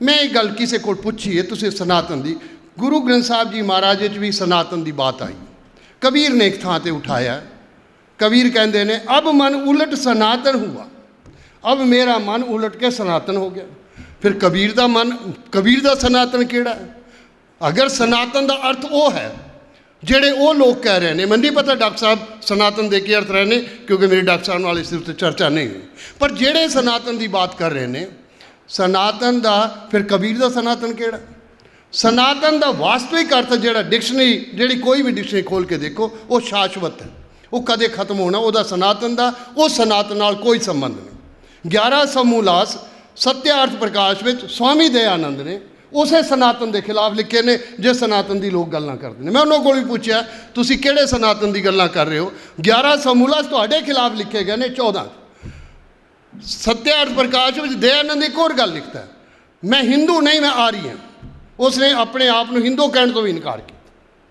ਮੈਂ ਇਹ ਗੱਲ ਕਿਸੇ ਕੋਲ ਪੁੱਛੀ ਹੈ, ਤੁਸੀਂ ਸਨਾਤਨ ਦੀ। ਗੁਰੂ ਗ੍ਰੰਥ ਸਾਹਿਬ ਜੀ ਮਹਾਰਾਜ ਵਿੱਚ ਵੀ ਸਨਾਤਨ ਦੀ ਬਾਤ ਆਈ। ਕਬੀਰ ਨੇ ਇੱਕ ਥਾਂ ਤੇ ਉਠਾਇਆ। ਕਬੀਰ ਕਹਿੰਦੇ ਨੇ, ਅਬ ਮਨ ਉਲਟ ਸਨਾਤਨ ਹੁਆ। ਅਬ ਮੇਰਾ ਮਨ ਉਲਟ ਕੇ ਸਨਾਤਨ ਹੋ ਗਿਆ। ਫਿਰ ਕਬੀਰ ਦਾ ਮਨ, ਕਬੀਰ ਦਾ ਸਨਾਤਨ ਕਿਹੜਾ ਹੈ? ਅਗਰ ਸਨਾਤਨ ਦਾ ਅਰਥ ਉਹ ਹੈ, ਜਿਹੜੇ ਉਹ ਲੋਕ ਕਹਿ ਰਹੇ ਨੇ, ਮੈਨੂੰ ਨਹੀਂ ਪਤਾ ਡਾਕਟਰ ਸਾਹਿਬ ਸਨਾਤਨ ਦੇ ਕੀ ਅਰਥ ਰਹੇ ਨੇ, ਕਿਉਂਕਿ ਮੇਰੇ ਡਾਕਟਰ ਸਾਹਿਬ ਨਾਲ ਇਸ ਦੇ ਉੱਤੇ ਚਰਚਾ ਨਹੀਂ ਹੋਈ। ਪਰ ਜਿਹੜੇ ਸਨਾਤਨ ਦੀ ਬਾਤ ਕਰ ਰਹੇ ਨੇ ਸਨਾਤਨ ਦਾ, ਫਿਰ ਕਬੀਰ ਦਾ ਸਨਾਤਨ ਕਿਹੜਾ? ਸਨਾਤਨ ਦਾ ਵਾਸਤਵਿਕ ਅਰਥ ਜਿਹੜਾ ਡਿਕਸ਼ਨਰੀ, ਜਿਹੜੀ ਕੋਈ ਵੀ ਡਿਕਸ਼ਨਰੀ ਖੋਲ ਕੇ ਦੇਖੋ, ਉਹ ਸ਼ਾਸ਼ਵਤ ਹੈ। ਉਹ ਕਦੇ ਖਤਮ ਹੋਣਾ, ਉਹਦਾ ਸਨਾਤਨ ਦਾ, ਉਹ ਸਨਾਤਨ ਨਾਲ ਕੋਈ ਸੰਬੰਧ ਨਹੀਂ। 11 ਸਮੂਲਾਸ ਸਤਿਆਰਥ ਪ੍ਰਕਾਸ਼ ਵਿੱਚ ਸਵਾਮੀ ਦਇਆਨੰਦ ਨੇ ਉਸੇ ਸਨਾਤਨ ਦੇ ਖਿਲਾਫ ਲਿਖੇ ਨੇ, ਜੇ ਸਨਾਤਨ ਦੀ ਲੋਕ ਗੱਲਾਂ ਕਰਦੇ ਨੇ। ਮੈਂ ਉਹਨਾਂ ਕੋਲ ਵੀ ਪੁੱਛਿਆ, ਤੁਸੀਂ ਕਿਹੜੇ ਸਨਾਤਨ ਦੀ ਗੱਲਾਂ ਕਰ ਰਹੇ ਹੋ? 11 ਸਮੂਲਾਸ ਤੁਹਾਡੇ ਖਿਲਾਫ ਲਿਖੇ ਗਏ ਨੇ 14 ਸਤਿਆਰਥ ਪ੍ਰਕਾਸ਼ ਵਿੱਚ ਦਇਆਨੰਦ ਇੱਕ ਹੋਰ ਗੱਲ ਲਿਖਦਾ ਮੈਂ ਹਿੰਦੂ ਨਹੀਂ, ਮੈਂ ਆਰੀ ਹਾਂ ਉਸਨੇ ਆਪਣੇ ਆਪ ਨੂੰ ਹਿੰਦੂ ਕਹਿਣ ਤੋਂ ਵੀ ਇਨਕਾਰ ਕੀਤਾ।